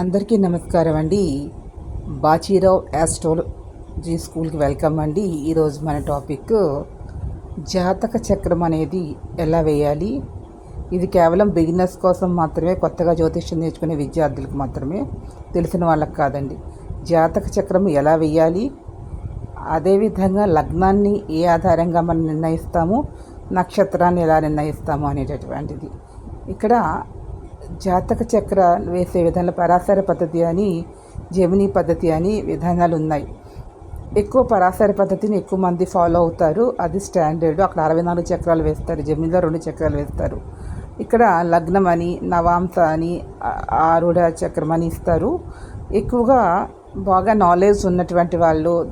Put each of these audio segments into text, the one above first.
అందరికీ నమస్కారం అండి. బాచీరావు యాస్ట్రాలజీ స్కూల్కి వెల్కమ్ అండి. ఈరోజు మన టాపిక్ జాతక చక్రం అనేది ఎలా వేయాలి? ఇది కేవలం బిగినర్స్ కోసం మాత్రమే కొత్తగా జ్యోతిష్యం నేర్చుకునే విద్యార్థులకు మాత్రమే తెలిసిన వాళ్ళకి కాదండి. జాతక చక్రం ఎలా వేయాలి? అదేవిధంగా లగ్నాన్ని ఏ ఆధారంగా మనం నిర్ణయిస్తాము? నక్షత్రాన్ని ఎలా నిర్ణయిస్తాము అనేటటువంటిది. ఇక్కడ జాతక చక్ర వేసే విధానంలో పరాశర పద్ధతి అని జమిని పద్ధతి అని విధానాలు ఉన్నాయి ఎక్కువ పరాశర పద్ధతిని ఎక్కువ మంది ఫాలో అవుతారు. అది స్టాండర్డ్. అక్కడ అరవై నాలుగు చక్రాలు వేస్తారు. జమినిలో రెండు చక్రాలు వేస్తారు. ఇక్కడ లగ్నం అని నవాంస అని ఆరుడ చక్రం అని ఇస్తారు. ఎక్కువగా బాగా నాలెడ్జ్ ఉన్నటువంటి వాళ్ళు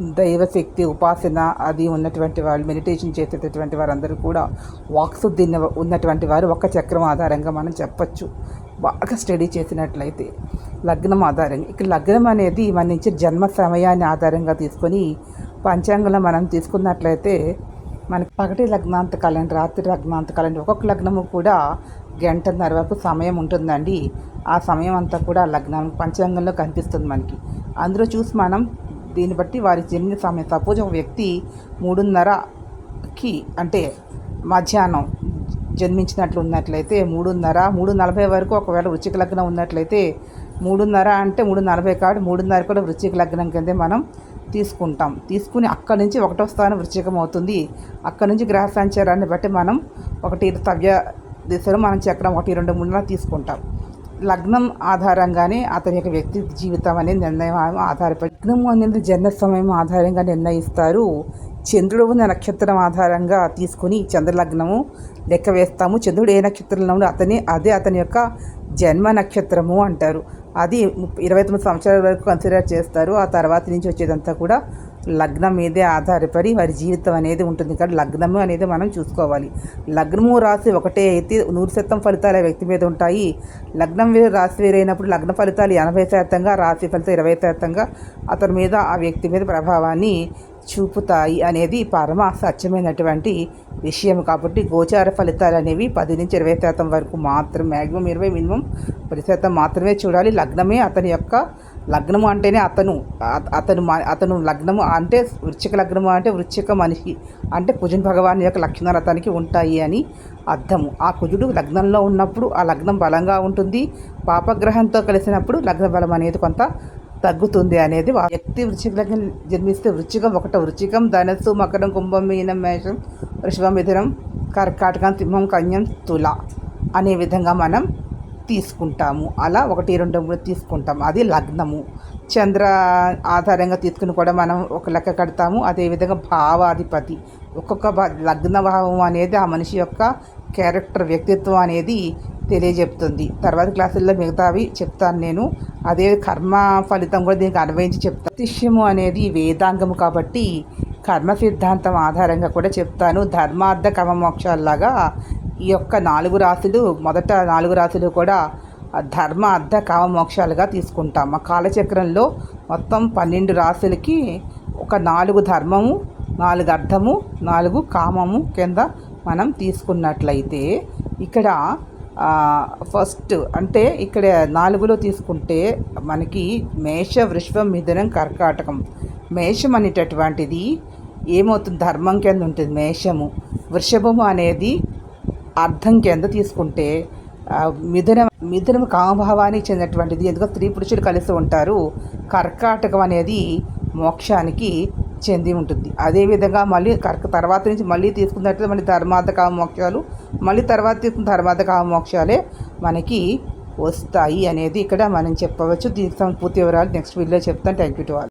దైవశక్తి ఉపాసన అది ఉన్నటువంటి వాళ్ళు మెడిటేషన్ చేసేటటువంటి వారందరూ కూడా వాక్శుద్ధి ఉన్నటువంటి వారు ఒక చక్రం ఆధారంగా మనం చెప్పచ్చు. బాగా స్టడీ చేసినట్లయితే లగ్నం ఆధారంగా ఇక్కడ లగ్నం అనేది మన నుంచి జన్మ సమయాన్ని ఆధారంగా తీసుకొని పంచాంగంలో మనం తీసుకున్నట్లయితే మనకి పగటి లగ్నాంతకాలం రాత్రి లగ్నాంతకాలం ఒక్కొక్క లగ్నము కూడా గంటన్నర వరకు సమయం ఉంటుందండి. ఆ సమయం అంతా కూడా లగ్నం పంచాంగంలో కనిపిస్తుంది మనకి. అందులో చూసి మనం దీన్ని బట్టి వారి జన్మ సమయం. సపోజ్ ఒక వ్యక్తి మూడున్నరకి అంటే మధ్యాహ్నం జన్మించినట్లు ఉన్నట్లయితే మూడున్నర మూడు నలభై వరకు ఒకవేళ వృచ్చిక లగ్నం ఉన్నట్లయితే మూడున్నర అంటే మూడు నలభై కాబట్టి మూడున్నర కూడా వృచ్చిక లగ్నం కిందే మనం తీసుకుంటాం. తీసుకుని అక్కడి నుంచి ఒకటో స్థానం వృచ్చికం అవుతుంది. అక్కడి నుంచి గ్రహ సంచారాన్ని బట్టి మనం ఒకటి తవ్య దిశలో మనం చక్రం ఒకటి రెండు మూడున తీసుకుంటాం. లగ్నం ఆధారంగానే అతని యొక్క వ్యక్తి జీవితం అనేది నిర్ణయం ఆధారపడి లగ్నం అనేది జన్మ సమయం ఆధారంగా నిర్ణయిస్తారు. చంద్రుడు ఉన్న నక్షత్రం ఆధారంగా తీసుకుని చంద్రలగ్నము లెక్క వేస్తాము. చంద్రుడు ఏ నక్షత్రంలో అతని అదే అతని యొక్క జన్మ నక్షత్రము అంటారు. అది ఇరవై తొమ్మిది సంవత్సరాల వరకు కన్సిడర్ చేస్తారు. ఆ తర్వాత నుంచి వచ్చేదంతా కూడా లగ్నం మీదే ఆధారపడి వారి జీవితం అనేది ఉంటుంది. కానీ లగ్నము అనేది మనం చూసుకోవాలి. లగ్నము రాశి ఒకటే అయితే నూరు శాతం ఫలితాలు వ్యక్తి మీద ఉంటాయి. లగ్నం వేరు రాసి వేరైనప్పుడు లగ్న ఫలితాలు ఎనభై శాతంగా రాశి ఫలితాలు ఇరవై శాతంగా అతని మీద ఆ వ్యక్తి మీద ప్రభావాన్ని చూపుతాయి అనేది పరమ సత్యమైనటువంటి విషయం. కాబట్టి గోచార ఫలితాలు అనేవి పది నుంచి ఇరవై శాతం వరకు మాత్రం మ్యాక్సిమం ఇరవై మినిమం పది శాతం మాత్రమే చూడాలి. లగ్నమే అతని యొక్క లగ్నము అంటేనే అతను. అతను అతను లగ్నము అంటే వృచ్చిక లగ్నము అంటే వృచ్చిక మనిషి. అంటే కుజుని భగవాన్ యొక్క లక్షణ అతనికి ఉంటాయి అని అర్థము. ఆ కుజుడు లగ్నంలో ఉన్నప్పుడు ఆ లగ్నం బలంగా ఉంటుంది. పాపగ్రహంతో కలిసినప్పుడు లగ్న బలం అనేది కొంత తగ్గుతుంది అనేది వ్యక్తి వృచ్చిక లగ్నం జన్మిస్తే వృచ్చికం ఒకట వృచ్చికం ధనస్సు మకరం కుంభం మీనం మేషం వృషభం మిథునం కర్కాటకం సింహం కన్యం తుల అనే విధంగా మనం తీసుకుంటాము. అలా ఒకటి రెండు మూడు తీసుకుంటాం. అది లగ్నము. చంద్ర ఆధారంగా తీసుకుని కూడా మనం ఒక లెక్క కడతాము. అదేవిధంగా భావాధిపతి. ఒక్కొక్క లగ్న భావం అనేది ఆ మనిషి యొక్క క్యారెక్టర్ వ్యక్తిత్వం అనేది తెలియజెప్తుంది. తర్వాత క్లాసుల్లో మిగతావి చెప్తాను నేను. అదే కర్మ ఫలితం కూడా దీనికి అన్వయించి చెప్తాను శిష్యము అనేది వేదాంగము కాబట్టి కర్మ సిద్ధాంతం ఆధారంగా కూడా చెప్తాను. ధర్మార్థ కమమోక్షాల్లాగా ఈ యొక్క నాలుగు రాశులు మొదట నాలుగు రాశులు కూడా ధర్మ అర్ధ కామ మోక్షాలుగా తీసుకుంటాం. మా కాలచక్రంలో మొత్తం పన్నెండు రాశులకి ఒక నాలుగు ధర్మము నాలుగు అర్థము నాలుగు కామము కింద మనం తీసుకున్నట్లయితే ఇక్కడ ఫస్ట్ అంటే ఇక్కడ నాలుగులో తీసుకుంటే మనకి మేష వృషభం మిథునం కర్కాటకం. మేషం అనేటటువంటిది ఏమవుతుంది? ధర్మం కింద ఉంటుంది మేషము. వృషభము అనేది అర్థం కింద తీసుకుంటే మిథునం మిథునం కామభావానికి చెందినటువంటిది. ఎందుకంటే స్త్రీ పురుషుడు కలిసి ఉంటారు. కర్కాటకం అనేది మోక్షానికి చెంది ఉంటుంది. అదేవిధంగా మళ్ళీ కర్క తర్వాత నుంచి మళ్ళీ తీసుకున్నట్టు మళ్ళీ ధర్మార్థ మోక్షాలు మళ్ళీ తర్వాత తీసుకున్న ధర్మార్థ మోక్షాలే మనకి వస్తాయి అనేది ఇక్కడ మనం చెప్పవచ్చు. దీనికి పూర్తి వివరాలు నెక్స్ట్ వీడియోలో చెప్తాను. Thank you to all